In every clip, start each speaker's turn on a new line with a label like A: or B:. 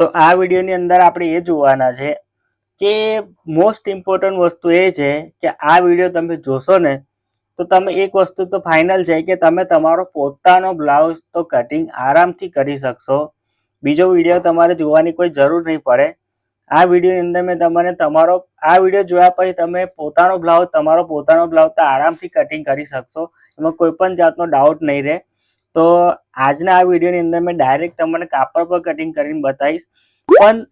A: તો આ વિડીયોની અંદર આપણે એ જોવાના છે કે મોસ્ટ ઇમ્પોર્ટન્ટ વસ્તુ એ છે કે આ વીડિયો તમે જોશો ને, તો તમે એક વસ્તુ તો ફાઇનલ છે કે તમે તમારો પોતાનો બ્લાઉઝ તો કટિંગ આરામથી કરી શકશો. બીજો વીડિયો તમારે જોવાની કોઈ જરૂર નહીં પડે. આ વિડીયોની અંદર મેં તમને તમારો, આ વીડિયો જોયા પછી તમે પોતાનો બ્લાઉઝ તમારો પોતાનો બ્લાઉઝ તો આરામથી કટિંગ કરી શકશો. એમાં કોઈ પણ જાતનો ડાઉટ નહીં રહે. તો આજના આ વિડીયોની અંદર મેં ડાયરેક્ટ તમને કાપડ પર કટિંગ કરીને બતાવીશ. પણ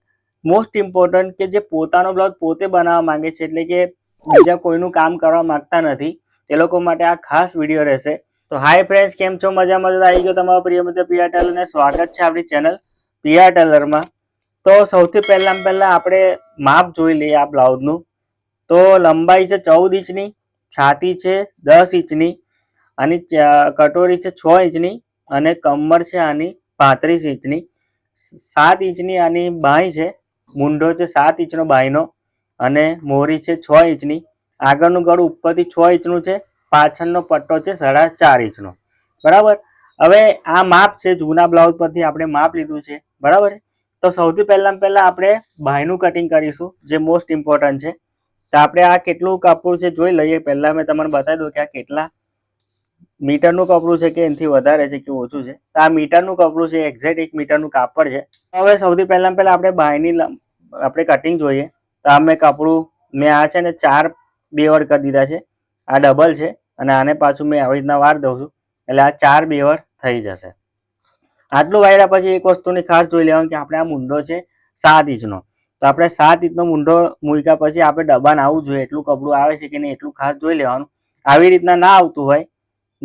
A: મોસ્ટ ઇમ્પોર્ટન્ટ કે જે પોતાનો બ્લાઉઝ પોતે બનાવવા માંગે છે એટલે કે બીજા કોઈનું કામ કરવા માંગતા નથી, તે લોકો માટે આ ખાસ વીડિયો રહેશે. તો હાય ફ્રેન્ડ્સ કેમ છો? મજામાં આવી ગયો તમારો પ્રિય મિત્ર પિયા ટેલરને સ્વાગત છે આપણી ચેનલ પિયા ટેલરમાં. તો સૌથી પહેલાં પહેલાં આપણે માપ જોઈ લઈએ આ બ્લાઉઝનું તો લંબાઈ છે ચૌદ ઇંચની, છાતી છે દસ ઇંચની આની કટોરી છે છ ઇંચની અને કમર છે આની પાંત્રીસ ઇંચની. સાત ઇંચની આની બાંય છે મૂંઢો છે સાત ઇંચનો બાંયનો અને મોરી છે છ ઇંચની. આગળનું ગળું ઉપરથી છ ઇંચનું છે, પાછળનો પટ્ટો છે સાડા ચાર ઇંચનો. બરાબર? હવે આ માપ છે જૂના બ્લાઉઝ પરથી આપણે માપ લીધું છે. બરાબર છે? તો સૌથી પહેલાં પહેલાં આપણે બાંયનું કટિંગ કરીશું, જે મોસ્ટ ઇમ્પોર્ટન્ટ છે. તો આપણે આ કેટલું કપડું છે જોઈ લઈએ. પહેલાં મેં તમને બતાવી દઉં કે આ કેટલા મીટરનું કપડું છે કે એનાથી વધારે છે કે ઓછું છે? તો આ મીટરનું કપડું છે એક્ઝેક્ટ એક મીટરનું કાપડ છે. હવે સૌથી પહેલાં પહેલાં આપણે બાયની આપણે કટિંગ જોઈએ. તો આ મેં કપડું, મેં આ છે ને ચાર બેવર કરી દીધા છે. આ ડબલ છે અને આને પાછું મેં આવી રીતના વાર દઉં છું. એટલે આ ચાર બેવર થઈ જશે. આટલું વાયરા પછી એક વસ્તુની ખાસ જોઈ લેવાનું કે આપણે આ મૂંડો છે સાત ઇંચનો. તો આપણે સાત ઇંચનો મૂંડો મૂક્યા પછી આપણે ડબ્બાને આવવું જોઈએ, એટલું કપડું આવે છે કે નહીં, એટલું ખાસ જોઈ લેવાનું. આવી રીતના ના આવતું હોય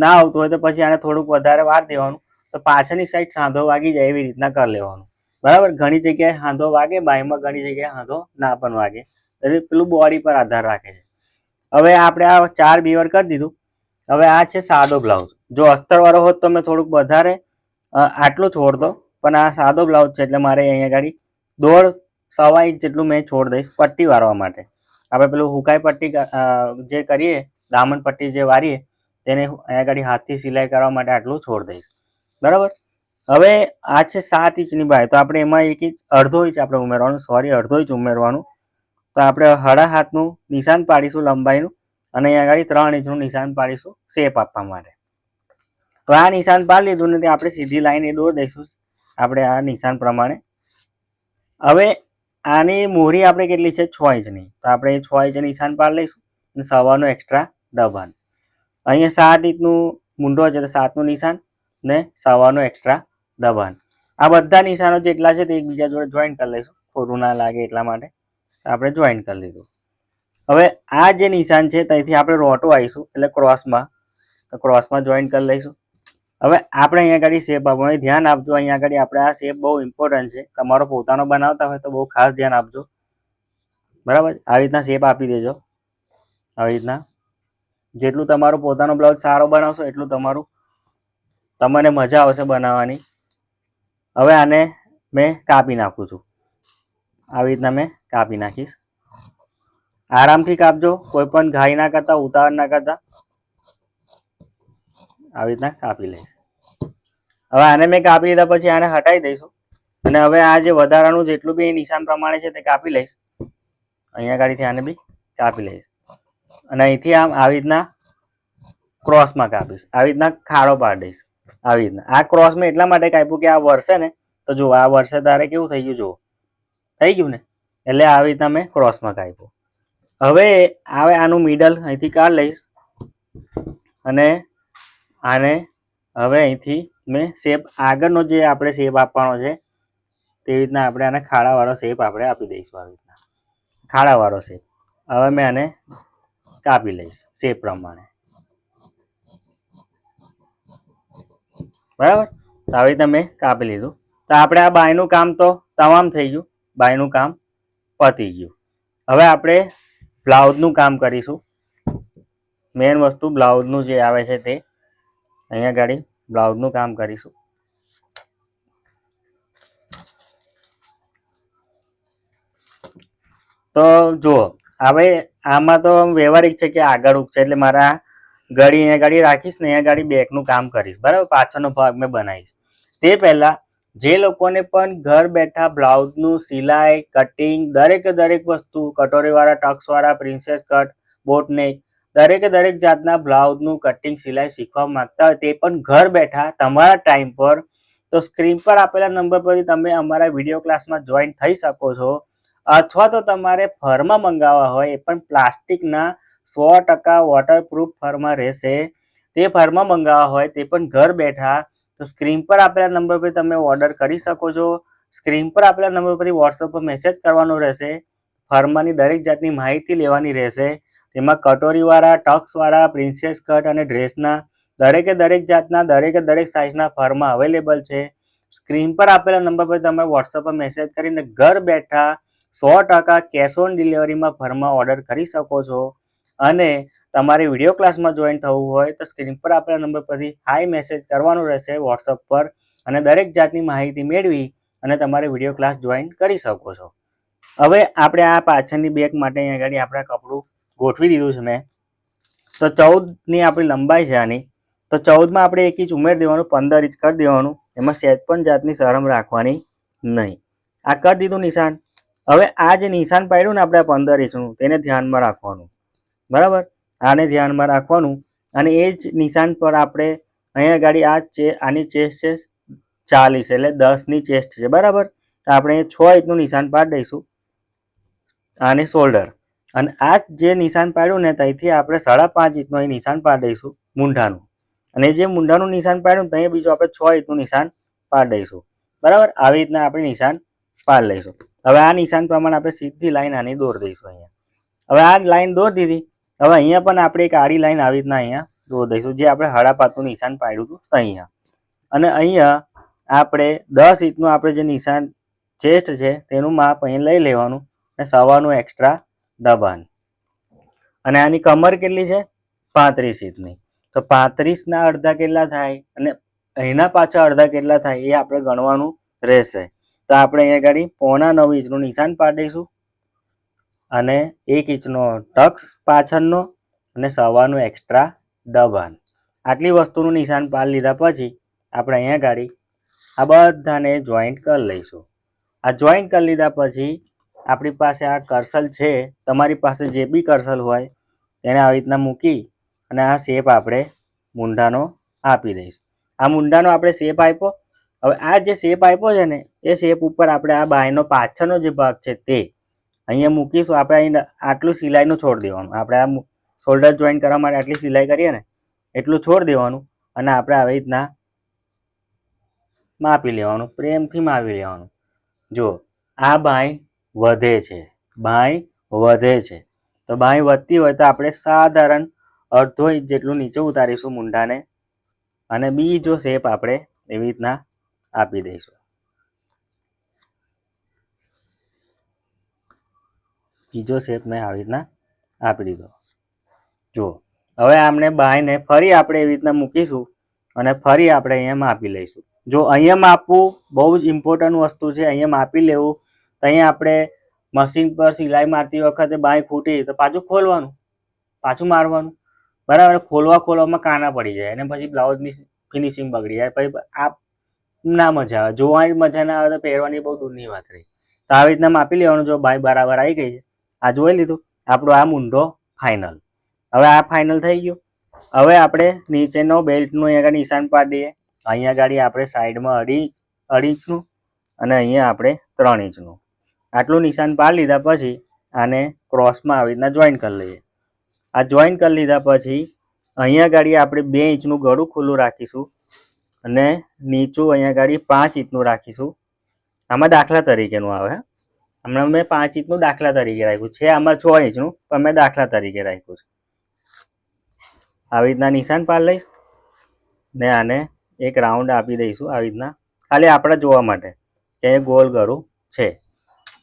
A: ના આવતું હોય તો પછી આને થોડુંક વધારે વાર દેવાનું. તો પાછળની સાઈડ સાંધો વાગી જાય એવી રીતના કરી લેવાનું. બરાબર? ઘણી જગ્યાએ સાંધો વાગે બાયમાં ઘણી જગ્યાએ સાંધો ના પણ વાગે. એટલે પેલું બોડી પર આધાર રાખે છે. હવે આપણે આ ચાર બીવર કરી દીધું. હવે આ છે સાદો બ્લાઉઝ જો અસ્તરવાળો હોત તો મેં થોડુંક વધારે આટલું છોડ દો પણ આ સાદો બ્લાઉઝ છે એટલે મારે અહીંયા ગાડી દોઢ સવા ઇંચ જેટલું મેં છોડ દઈશ પટ્ટી વારવા માટે. આપણે પેલું હુકાઈ પટ્ટી જે કરીએ દામન પટ્ટી જે વારીએ તેને અહીંયા આગળ હાથથી સિલાઈ કરવા માટે આટલું છોડ દઈશ. બરાબર? હવે આ છે સાત ઇંચની બાય. તો આપણે એમાં એક ઇંચ, અડધો ઇંચ આપણે ઉમેરવાનું. સોરી અડધો ઇંચ ઉમેરવાનું. તો આપણે હળા હાથનું નિશાન પાડીશું લંબાઈનું અને અહીંયા આગળ ત્રણ ઇંચનું નિશાન પાડીશું શેપ આપવા માટે. હવે આ નિશાન પાડી લીધું નથી આપણે સીધી લાઈન એ દોર દઈશું. આપણે આ નિશાન પ્રમાણે. હવે આની મોહરી આપણે કેટલી છે? છ ઇંચની. તો આપણે છ ઇંચ નિશાન પાડી લઈશું અને સવાનું એક્સ્ટ્રા દબાણ. અહીંયા સાત ઇંચનું મૂંઢો છે તો સાતનું નિશાન ને સવાનું એક્સ્ટ્રા દબાણ. આ બધા નિશાનો જેટલા છે તે એકબીજા જોડે જોઈન કરી લઈશું. ખોટું ના લાગે એટલા માટે આપણે જોઈન કરી લીધું. હવે આ જે નિશાન છે ત્યાંથી આપણે રોટો આવીશું, એટલે ક્રોસમાં તો ક્રોસમાં જોઈન કરી લઈશું. હવે આપણે અહીંયા આગળ શેપ આપવાનું ધ્યાન આપજો, અહીંયા આગળ આપણે આ શેપ બહુ ઇમ્પોર્ટન્ટ છે. તમારો પોતાનો બનાવતા હોય તો બહુ ખાસ ધ્યાન આપજો. બરાબર? આવી રીતના શેપ આપી દેજો. આવી રીતના. જેટલું તમારું પોતાનો બ્લાઉઝ સારો બનાવશો, એટલું તમારું તમને મજા આવશે બનાવવાની. હવે આને મેં કાપી નાખું છું. આવી રીતના મેં કાપી નાખીશ. આરામથી કાપજો કોઈ પણ ઘાઈ ના કરતા, ઉતાવળ ના કરતા. આવી રીતના કાપી લઈશ. હવે આને મેં કાપી લીધા પછી આને હટાવી દઈશું. અને હવે આ જે વધારાનું જેટલું બી નિશાન પ્રમાણે છે તે કાપી લઈશ. અહીંયા ગાડીથી આને બી કાપી લઈશ. અને અહીંથી આમ આવી રીતના ક્રોસમાં કાપીશ. આવી રીતના ખાડો પાડી દઈશ આવી રીતના. આ ક્રોસ મેં એટલા માટે કાપ્યું કે આ વર્ષે ને, તો જુઓ, આ વર્ષે તારે કેવું થઈ ગયું, જુઓ. થઈ ગયું ને? એટલે આવી રીતના મેં ક્રોસમાં કાપ્યું. હવે આવે આનું મિડલ અહીંથી કાઢ લઈશ. અને આને હવે અહીંથી મેં શેપ આગળનો જે આપણે શેપ આપવાનો છે તેવી રીતના આપણે આને ખાડાવાળો શેપ આપણે આપી દઈશું, આવી રીતના. ખાડાવાળો શેપ હવે મેં આને કાપી લઈશ સે પ્રમાણે. બરાબર? તો આવી રીતે મેં કાપી લીધું. તો આપણે આ બાયનું કામ તો તમામ થઈ ગયું. બાયનું કામ પતી ગયું. હવે આપણે બ્લાઉઝનું કામ કરીશું. મેઇન વસ્તુ બ્લાઉઝનું જે આવે છે તે. અહીંયા ગાડી બ્લાઉઝનું કામ કરીશું. તો જુઓ હવે આમાં તો વ્યવહારિક છે કે આગળ છે એટલે મારા ગાડી અહીંયા ગાડી રાખીશ ને અહીંયા ગાડી બેકનું કામ કરીશ, બરાબર? પાછળનો ભાગ મેં બનાવીશ. તે પહેલાં જે લોકોને પણ ઘર બેઠા બ્લાઉઝનું સિલાઈ, કટિંગ, દરેકે દરેક વસ્તુ, કટોરીવાળા, ટક્સવાળા, પ્રિન્સેસ કટ બોટનેક દરેકે દરેક જાતના બ્લાઉઝનું કટિંગ સિલાઈ શીખવા માંગતા હોય તે પણ ઘર બેઠા તમારા ટાઈમ પર, તો સ્ક્રીન પર આપેલા નંબર પરથી તમે અમારા વીડિયો ક્લાસમાં જોઈન થઈ શકો છો. અથવા તો તમારે ફરમાં મંગાવવા હોય એ પણ પ્લાસ્ટિકના સો ટકા વોટરપ્રૂફ ફરમાં રહેશે. તે ફરમાં મંગાવવા હોય તે પણ ઘર બેઠા તો સ્ક્રીન પર આપેલા નંબર પર તમે ઓર્ડર કરી શકો છો. સ્ક્રીન પર આપેલા નંબર પર વોટ્સઅપ પર મેસેજ કરવાનો રહેશે. ફર્માની દરેક જાતની માહિતી લેવાની રહેશે. તેમાં કટોરીવાળા, ટક્સવાળા પ્રિન્સેસ કટ અને ડ્રેસના દરેકે દરેક જાતના, દરેકે દરેક સાઇઝના ફર્મા અવેલેબલ છે. સ્ક્રીન પર આપેલા નંબર પર તમે વોટ્સઅપ પર મેસેજ કરીને ઘર બેઠા સો ટકા કેશ ઓન ડિલિવરીમાં ફર્મા ઓર્ડર કરી શકો છો. અને તમારે વીડિયો ક્લાસમાં જોઈન થવું હોય તો સ્ક્રીન પર આપેલા નંબર પરથી હાઈ મેસેજ કરવાનું રહેશે વોટ્સઅપ પર અને દરેક જાતની માહિતી મેળવી અને તમારે વીડિયો ક્લાસ જોઈન કરી શકો છો. હવે આપણે આ પાછળની બેગ માટે અહીંયા આગળ આપણે કપડું ગોઠવી દીધું છે મેં. તો ચૌદની આપણી લંબાઈ છે આની. તો ચૌદમાં આપણે એક ઇંચ ઉમેરી દેવાનું, પંદર ઇંચ કરી દેવાનું. એમાં સહેજ પણ જાતની શરમ રાખવાની નહીં. આ કરી દીધું નિશાન. હવે આ જે નિશાન પાડ્યું ને આપણે પંદર ઇંચનું, તેને ધ્યાનમાં રાખવાનું. બરાબર? આને ધ્યાનમાં રાખવાનું અને એ જ નિશાન પર આપણે અહીંયા ગાડી આ ચે આની ચેસ્ટ છે ચાલીસ એટલે દસની ચેસ્ટ છે. બરાબર? તો આપણે છ ઇંચનું નિશાન પાડી દઈશું. આને શોલ્ડર અને આ જે નિશાન પાડ્યું ને ત્યાંથી આપણે સાડા પાંચ ઇંચનું અહીં નિશાન પાડી દઈશું મૂંઢાનું. અને જે મૂંઢાનું નિશાન પાડ્યું ત્યાં બીજું આપણે છ ઇંચનું નિશાન પાડી દઈશું. બરાબર? આવી રીતના આપણે નિશાન પાડી લઈશું. હવે આ નિશાન પ્રમાણે આપણે સીધી લાઈન આની દોરી દઈશું અહીંયા. હવે આ લાઈન દોર દીધી. હવે અહીંયા પણ આપણે એક આડી લાઈન આવી રીતના અહીંયા દોર દઈશું, જે આપણે હડાપાતનું નિશાન પાડ્યું હતું અહીંયા. અને અહીંયા આપણે દસ ઇંચનું આપણે જે નિશાન ચેસ્ટ છે, તેનું માપ અહીં લઈ લેવાનું અને સવાનું એક્સ્ટ્રા દબાણ. અને આની કમર કેટલી છે? પાંત્રીસ ઇંચની. તો પાંત્રીસના અડધા કેટલા થાય? અને અહીંના પાછા અડધા કેટલા થાય એ આપણે ગણવાનું રહેશે. તો આપણે અહીંયા ગાડી પોણા નવ ઇંચનું નિશાન પાડી દઈશું અને એક ઇંચનો ટક્સ પાછળનો અને સવાનું એક્સ્ટ્રા દબાણ. આટલી વસ્તુનું નિશાન પાડી લીધા પછી આપણે અહીંયા ગાડી આ બધાને જોઈન્ટ કરી લઈશું. આ જોઈન્ટ કરી લીધા પછી આપણી પાસે આ કરસલ છે, તમારી પાસે જે બી કરસલ હોય તેને આવી રીતના મૂકી અને આ શેપ આપણે મૂંઢાનો આપી દઈશું. આ મૂંઢાનો આપણે શેપ આપ્યો હવે આ જે શેપ આપ્યો છે ને, એ શેપ ઉપર આપણે આ બાયનો પાછળનો જે ભાગ છે તે અહીંયા મૂકીશું. આપણે અહીં આટલું સિલાઈનું છોડ દેવાનું. આપણે આ શોલ્ડર જોઈન કરવા માટે આટલી સિલાઈ કરીએ ને, એટલું છોડ દેવાનું અને આપણે આવી રીતના માપી લેવાનું, પ્રેમથી માપી લેવાનું. જો, આ બાંય વધે છે. બાંય વધે છે. તો બાંય વધતી હોય તો આપણે સાધારણ અડધો ઇંચ જેટલું નીચે ઉતારીશું મૂંઢાને અને બીજો શેપ આપણે એવી રીતના આપી દઈશું. બીજો શેપ મેં આવી રીતના આપી દીધો. જુઓ, હવે આમને બાયને ફરી આપણે એવી રીતના મૂકીશું અને ફરી આપણે અહીંયા માપી લઈશું. જો અહીંયા માપવું બહુ જ ઇમ્પોર્ટન્ટ વસ્તુ છે, અહીંયા માપી લેવું, તો અહીંયા આપણે મશીન પર સિલાઈ મારતી વખતે બાય ખૂટી તો પાછું ખોલવાનું, પાછું મારવાનું. બરાબર, ખોલવા ખોલવામાં કાના પડી જાય અને પછી બ્લાઉઝની ફિનિશિંગ બગડી જાય. પછી આ ના મજા આવે. જોવાની મજા ના આવે તો પહેરવાની બહુ દૂરની વાત રહી. તો આવી રીતના માપી લેવાનું જો બાય બરાબર આવી ગઈ છે. આ જોઈ લીધું. આપણો આ મુંડો ફાઇનલ હવે આ ફાઇનલ થઈ ગયું. હવે આપણે નીચેનો બેલ્ટનું અહીંયા નિશાન પાડી દઈએ અહીંયા ગાડી આપણે સાઈડમાં અઢી અઢી ઇંચનું અને અહીંયા આપણે ત્રણ ઇંચનું. આટલું નિશાન પાડી લીધા પછી આને ક્રોસમાં આવી રીતના જોઈન કરી લઈએ. આ જોઈન કરી લીધા પછી અહીંયા ગાડી આપણે બે ઇંચનું ગળું ખુલ્લું રાખીશું. અને નીચું અહીંયા ગાડી પાંચ ઇંચનું રાખીશું. આમાં દાખલા તરીકેનું આવે. હમણાં મેં પાંચ ઇંચનું દાખલા તરીકે રાખ્યું છે. આમાં છ ઇંચનું પણ મેં દાખલા તરીકે રાખ્યું છે. આવી રીતના નિશાન પાડ લઈશ. ને આને એક રાઉન્ડ આપી દઈશું આવી રીતના. ખાલી આપણે જોવા માટે કે ગોલ ગળું છે.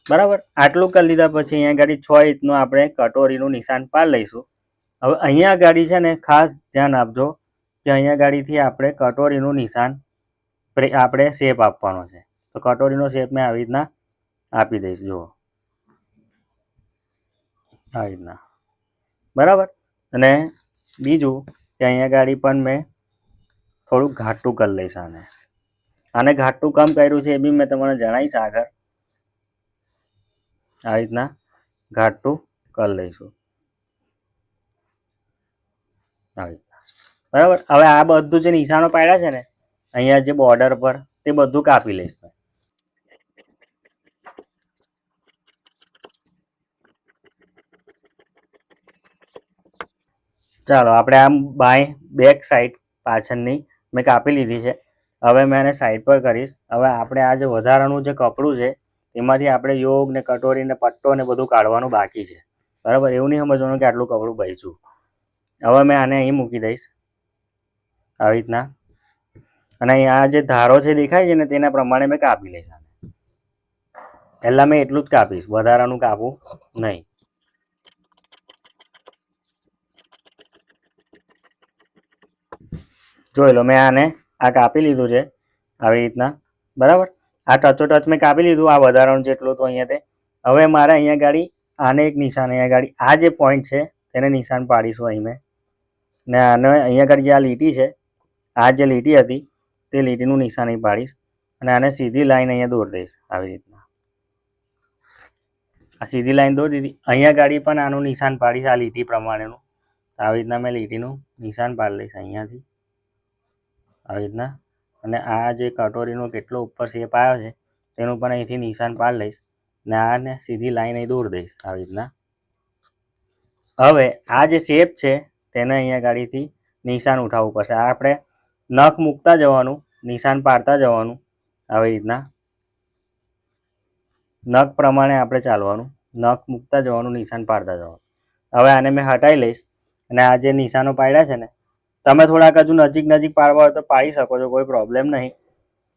A: બરાબર? આટલું કરી લીધા પછી અહીંયા ગાડી છ ઇંચનું આપણે કટોરીનું નિશાન પાડ લઈશું. હવે અહીંયા ગાડી છે ને, ખાસ ધ્યાન આપજો. કે અહીંયા ગાડીથી આપણે કટોરીનું નિશાન આપણે શેપ આપવાનો છે. તો કટોરીનો શેપ મેં આવી રીતના આપી દઈશ, જુઓ. આવી રીતના. બરાબર? અને બીજું કે અહીંયા ગાડી પણ મેં થોડુંક ઘાટું કરી લઈશ આને. આને ઘાટું કામ કર્યું છે એ બી મેં તમને જણાવીશ આગળ. આ રીતના ઘાટું કરી લઈશું. આવી. બરાબર? હવે આ બધું જે નિશાનો પાડ્યા છે ને, અહીંયા જે બોર્ડર પર, તે બધું કાપી લઈશ મેં. ચાલો, આપણે આમ બાય બેક સાઈડ પાછળની મેં કાપી લીધી છે. હવે મેં એને સાઈડ પર કરીશ. હવે આપણે આ જે વધારાનું જે કપડું છે, એમાંથી આપણે યોગ ને કટોરી ને પટ્ટો ને બધું કાઢવાનું બાકી છે. બરાબર? એવું નહીં સમજવાનું કે આટલું કપડું બચ્યું હવે મેં આને અહીં મૂકી દઈશ. આવી રીતના. અને અહીંયા જે ધારો છે દેખાય છે ને તેના પ્રમાણે મેં કાપી લઈશ આને. પહેલાં મેં એટલું જ કાપીશ, વધારાનું કાપું નહીં. જોઈ લો, મેં આને આ કાપી લીધું છે, આવી રીતના. બરાબર? આ ટચો ટચ મેં કાપી લીધું, આ વધારાનું જેટલું હતું અહીંયા તે. હવે મારે અહીંયા ગાડી, આને એક નિશાન અહીંયા ગાડી, આ જે પોઈન્ટ છે, તેને નિશાન પાડીશું અહીં મેં. ને આને અહીંયા ગાડી જે આ લીટી છે આ જે લીટી હતી તે લીટીનું નિશાન પાડીશ અને આને સીધી લાઈન અહીંયા દોરી દઈશ આવી રીતના. આ સીધી લાઈન દોરી દીધી. અહીંયા ગાડી પણ આનું નિશાન પાડીશ, આ લીટી પ્રમાણેનું. આવી રીતના મેં લીટીનું નિશાન પાડી લઈશ અહીંયાથી. આવી રીતના. અને આ જે કટોરીનો કેટલો ઉપર શેપ આવ્યો છે, તેનું પણ અહીંથી નિશાન પાડી લઈશ ને આને સીધી લાઈન અહીં દોરી દઈશ આવી રીતના. હવે આ જે શેપ છે, તેને અહીંયા ગાડીથી નિશાન ઉઠાવવું પડશે. આપણે નખ મૂકતા જવાનું, નિશાન પાડતા જવાનું, આવી રીતના. નખ પ્રમાણે આપણે ચાલવાનું, નખ મૂકતા જવાનું, નિશાન પાડતા જવાનું. હવે આને મેં હટાવી લઈશ અને આ જે નિશાનો પાડ્યા છે ને, તમે થોડાક હજુ નજીક નજીક પાડવા હોય તો પાડી શકો છો, કોઈ પ્રોબ્લેમ નહીં.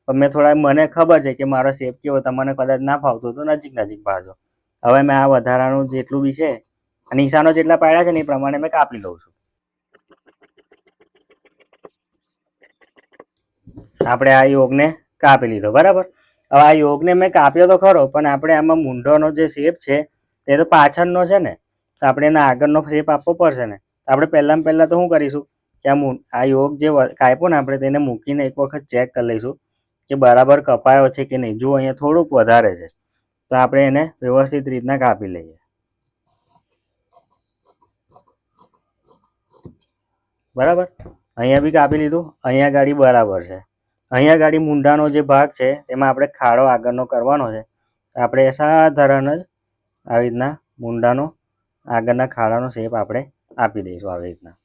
A: પણ મેં થોડા, મને ખબર છે કે મારો શેપ કેવો તમને કદાચ ના ફાવતો તો નજીક નજીક પાડજો. હવે મેં આ વધારાનું જેટલું બી છે નિશાનો જેટલા પાડ્યા છે ને એ પ્રમાણે મેં કાપી લઉં છું. આપણે આ યોગને કાપી લીધો, બરાબર? હવે આ યોગને મેં કાપ્યો તો ખરો, પણ આપણે આમાં મૂંઢોનો જે શેપ છે, તે તો પાછળનો છે ને, તો આપણે એના આગળનો શેપ આપવો પડશે ને. આપણે પહેલાં પહેલાં તો શું કરીશું કે આ આ યોગ જે કાપ્યો ને આપણે તેને મૂકીને એક વખત ચેક કરી લઈશું કે બરાબર કપાયો છે કે નહીં. જો અહીંયા થોડુંક વધારે છે. તો આપણે એને વ્યવસ્થિત રીતના કાપી લઈએ. બરાબર? અહીંયા બી કાપી લીધું, અહીંયા ગાડી બરાબર છે. અહીંયા ગાડી મૂંઢાનો જે ભાગ છે તેમાં આપણે ખાડો આગળનો કરવાનો છે. આપણે સાધારણ જ આવી રીતના મૂંઢાનો આગળના ખાડાનો શેપ આપણે આપી દઈશું આવી રીતના.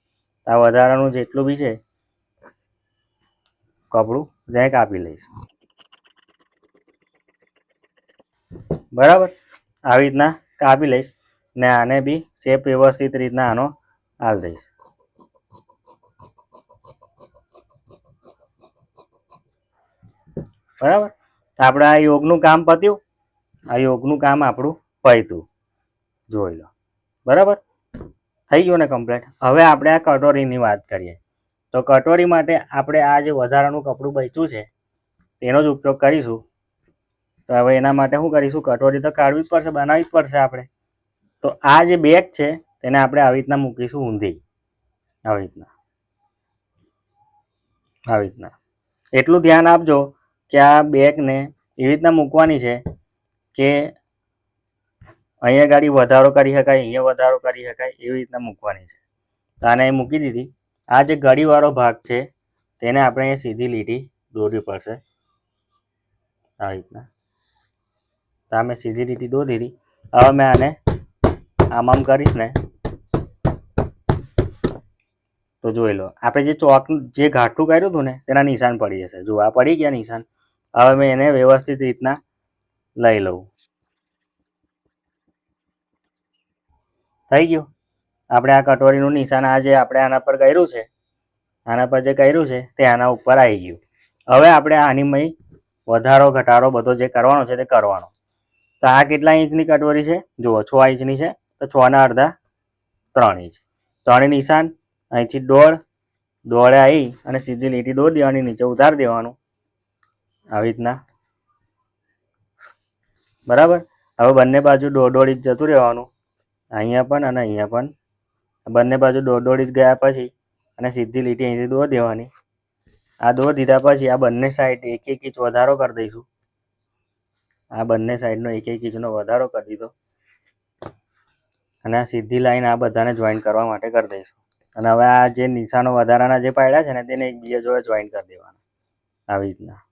A: આ વધારાનું જેટલું બી છે, કપડું ત્યાં કાપી લઈશ. બરાબર? આવી રીતના કાપી લઈશ ને આને બી શેપ વ્યવસ્થિત રીતના આનો હાલ દઈશ. બરાબર? તો આપણે આ યોગનું કામ પત્યું? આ યોગનું કામ આપણું પત્યું જોઈ લો. બરાબર? થઈ ગયું ને કમ્પ્લીટ? હવે આપણે આ કટોરીની વાત કરીએ. તો કટોરી માટે આપણે આ જે વધારાનું કપડું બચ્યું છે, તેનો જ ઉપયોગ કરીશું. તો હવે એના માટે શું કરીશું? કટોરી તો કાઢવી જ પડશે બનાવવી જ પડશે આપણે. તો આ જે બેગ છે, તેને આપણે આવી રીતના મૂકીશું ઊંધી. આવી રીતના. આવી રીતના. એટલું ધ્યાન આપજો કે આ બેગને એવી રીતના મૂકવાની છે કે અહીંયા ગાડી વધારો કરી શકાય, અહીંયા વધારો કરી શકાય એવી રીતના મૂકવાની છે. તો આને મૂકી દીધી. આ જે ગળીવાળો ભાગ છે તેને આપણે અહીંયા સીધી લીટી દોરવી પડશે. આવી રીતના. તો આ મેં સીધી લીટી દોરી દીધી હવે મેં આને આમ આમ કરીશ ને તો જોઈ લો. આપણે જે ચોક જે ઘાટું કર્યું હતું ને તેના નિશાન પડી જશે. જો આ પડી ગયા નિશાન હવે મેં એને વ્યવસ્થિત રીતના લઈ લઉં. થઈ ગયું. આપણે આ કટોરીનું નિશાન આ જે આપણે આના પર કર્યું છે, આના પર જે કર્યું છે તે આના ઉપર આવી ગયું. હવે આપણે આની મય વધારો, ઘટાડો બધો જે કરવાનો છે તે કરવાનો. તો આ કેટલા ઇંચની કટોરી છે? જુઓ, છ ઇંચની છે, તો છ ના અડધા ત્રણ ઇંચ. ત્રણેય નિશાન અહીંથી દોઢ દોડે આવી અને સીધી લીટી દોરી દેવાની, નીચે ઉતારી દેવાનું. આવી રીતના. બરાબર? હવે બંને બાજુ દોઢ ઇંચ જતું રહેવાનું. અહીંયા પણ અને અહીંયા પણ. બંને બાજુ દોઢ ઇંચ ગયા પછી અને સીધી લીટી અહીંથી દોર દેવાની. આ દોર દીધા પછી આ બંને સાઈડ એક એક ઇંચ વધારો કરી દઈશું. આ બંને સાઈડનો એક એક ઇંચનો વધારો કરી દીધો. અને આ સીધી લાઈન આ બધાને જોઈન કરવા માટે કરી દઈશું. અને હવે આ જે નિશાનો વધારાના જે પાડ્યા છે ને, તેને એકબીજા જોડે જોઈન કરી દેવાના. આવી રીતના.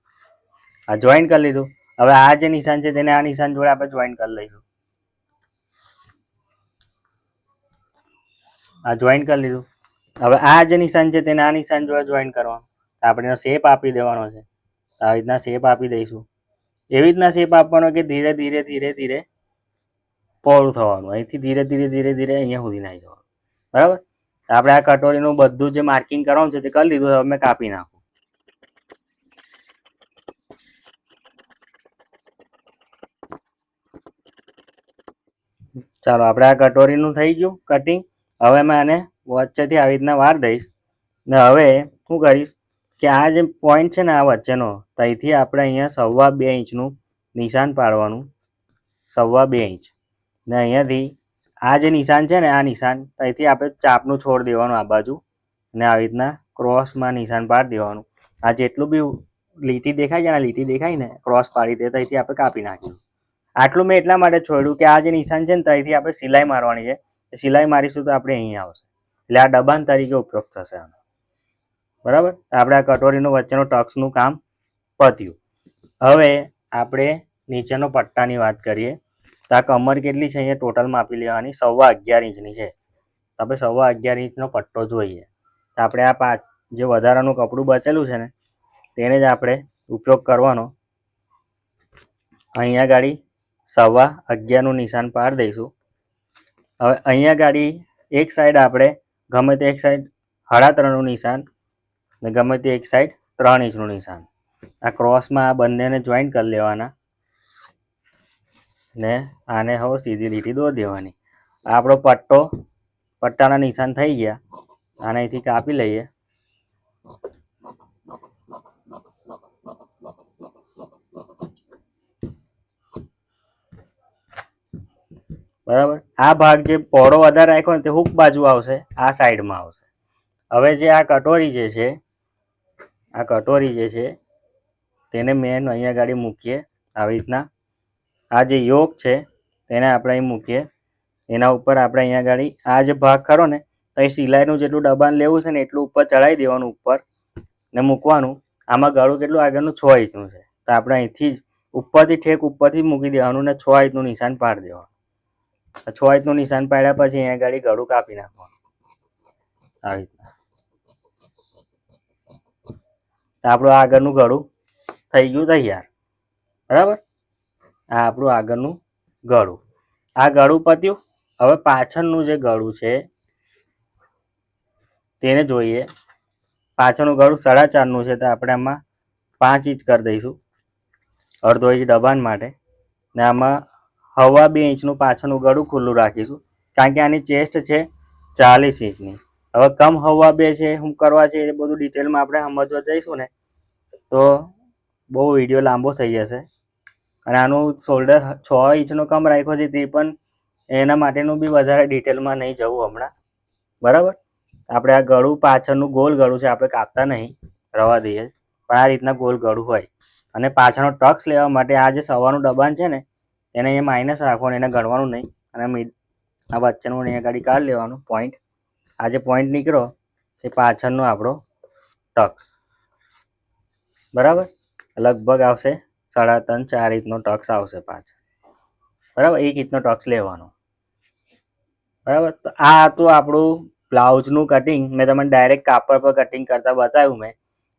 A: આ જોઈન કરી લીધું. હવે આ જે નિશાન છે તેને આ નિશાન જોડે આપણે જોઈન કરી લઈશું. આ જોઈન કરી લીધું. હવે આ જે નિશાન છે તેને આ નિશાન જોડે જોઈન કરવાનું. આપણે શેપ આપી દેવાનો છે. આવી રીતના શેપ આપી દઈશું. એવી રીતના શેપ આપવાનો કે ધીરે ધીરે ધીરે ધીરે પહોળું થવાનું. અહીંથી ધીરે ધીરે ધીરે ધીરે અહીંયા સુધી નાખી જવાનું. બરાબર? આપણે આ કટોરીનું બધું જે માર્કિંગ કરવાનું છે તે કરી લીધું. હવે મેં કાપી નાખું. ચાલો, આપણે આ કટોરીનું થઈ ગયું કટિંગ હવે મેં આને વચ્ચેથી આવી રીતના વાર દઈશ. ને હવે શું કરીશ કે આ જે પોઈન્ટ છે ને આ વચ્ચેનો, ત્યાંથી આપણે અહીંયા સવા બે ઇંચનું નિશાન પાડવાનું. સવા બે ઇંચ. ને અહીંયાથી આ જે નિશાન છે ને, આ નિશાન, ત્યાંથી આપણે ચાપનું છોડ દેવાનું આ બાજુ. ને આવી રીતના ક્રોસમાં નિશાન પાડી દેવાનું. આ જેટલું બી લીટી દેખાય છે ને લીટી દેખાય ને ક્રોસ પાડી દે, ત્યાંથી આપણે કાપી નાખ્યું આટલું મેં એટલા માટે છોડ્યું કે આ જે નિશાન છે ને ત્યાંથી આપણે સિલાઈ મારવાની છે સિલાઈ મારીશું તો આપણે અહીંયા આવશે. એટલે આ ડબાન તરીકે ઉપયોગ થશે આનો. બરાબર? આપણે આ કટોરીનું વચ્ચેનો ટક્સનું કામ પત્યું. હવે આપણે નીચેનો પટ્ટાની વાત કરીએ. તો આ કમર કેટલી છે અહીંયા ટોટલ માપી લેવાની? સવા અગિયાર ઇંચની છે. આપણે સવા અગિયાર ઇંચનો પટ્ટો જોઈએ. તો આપણે આ પાંચ, જે વધારાનું કપડું બચેલું છે ને, તેને જ આપણે ઉપયોગ કરવાનો. અહીંયા ગાડી સવા અગિયારનું નિશાન પાડી દઈશું. હવે અહીંયા ગાડી એક સાઈડ આપણે ગમે તે એક સાઈડ સાડા ત્રણનું નિશાન ને ગમે તે એક સાઈડ ત્રણ ઇંચનું નિશાન. આ ક્રોસમાં આ બંનેને જોઈન કરી લેવાના. ને આને હવે સીધી લીટી દોરી દેવાની. આપણો પટ્ટો, પટ્ટાના નિશાન થઈ ગયા. આને અહીંથી કાપી લઈએ. બરાબર? આ ભાગ જે પહોળો વધારે રાખ્યો ને તે હુક બાજુ આવશે, આ સાઈડમાં આવશે. હવે જે આ કટોરી જે છે, આ કટોરી જે છે, તેને મેન અહીંયા ગાડી મૂકીએ આવી રીતના. આ જે યોગ છે, તેને આપણે અહીં મૂકીએ. એના ઉપર આપણે અહીંયા ગાડી, આ જે ભાગ ખરો ને, તો એ સિલાઈનું જેટલું દબાણ લેવું છે ને, એટલું ઉપર ચડાવી દેવાનું ઉપર ને મૂકવાનું. આમાં ગળું કેટલું? આગળનું છ ઇંચનું છે. તો આપણે અહીંથી જ ઉપરથી ઠેક ઉપરથી મૂકી દેવાનું ને છ ઇંચનું નિશાન પાડી દેવાનું. છ ઇંચનું નિશાન પાડ્યા પછી અહીંયા ગાડી ગળું કાપી નાખવાનું. આવી રીતના. આપણું આગળનું ગળું થઈ ગયું તૈયાર. બરાબર? આ આપણું આગળનું ગળું. આ ગળું પત્યું. હવે પાછળનું જે ગળું છે, તેને જોઈએ. પાછળનું ગળું સાડા ચારનું છે, તો આપણે આમાં પાંચ ઇંચ કરી દઈશું. અડધો ઇંચ દબાણ માટે. ને આમાં હવા બે ઇંચનું પાછળનું ગળું ખુલ્લું રાખીશું. કારણ કે આની ચેસ્ટ છે ચાલીસ ઇંચની. હવે કમ હવા બે છે, શું કરવા છે એ બધું ડિટેલમાં આપણે સમજવા જઈશું ને, તો બહુ વીડિયો લાંબો થઈ જશે. અને આનું શોલ્ડર છ ઇંચનો કમ રાખ્યો છે, તે પણ એના માટેનું બી વધારે ડિટેલમાં નહીં જવું હમણાં. બરાબર? આપણે આ ગળું પાછળનું ગોલ ગળું છે, આપણે કાપતા નહીં, રવા દઈએ. પણ આ રીતના ગોલ ગળું હોય. અને પાછળનો ટક્સ લેવા માટે આ જે સવારનું દબાણ છે ને એને એ માઇનસ રાખવાનું, એને ગણવાનું નહીં. અને મિડ આ વચ્ચેનું અહીંયા ગાડી કાઢી લેવાનું પોઈન્ટ આ જે પોઈન્ટ નીકળ્યો એ પાછળનો આપણો ટક્સ. બરાબર? લગભગ આવશે સાડા ત્રણ, ચાર રીતનો ટક્સ આવશે પાછળ. બરાબર? એક રીતનો ટક્સ લેવાનો. બરાબર? તો આ હતું આપણું બ્લાઉઝનું કટિંગ મેં તમને ડાયરેક્ટ કાપડ પર કટિંગ કરતા બતાવ્યું મેં.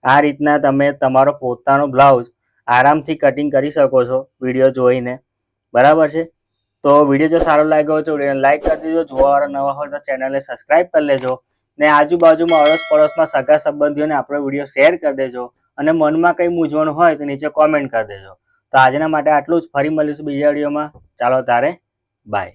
A: આ રીતના તમે તમારો પોતાનો બ્લાઉઝ આરામથી કટિંગ કરી શકો છો વીડિયો જોઈને. બરાબર છે? તો વીડિયો જો સારો લાગ્યો હોય તો વિડીયોને લાઈક કરી દેજો. જોવાવાળા નવા હોય તો ચેનલને સબસ્ક્રાઈબ કરી લેજો. ને આજુબાજુમાં અડોશ પડોશમાં સગા સંબંધીઓને આપણો વીડિયો શેર કરી દેજો. અને મનમાં કંઈ મૂંઝવણ હોય તો નીચે કોમેન્ટ કરી દેજો. તો આજના માટે આટલું જ. ફરી મળીશું બીજા વિડીયોમાં. ચાલો તારે બાય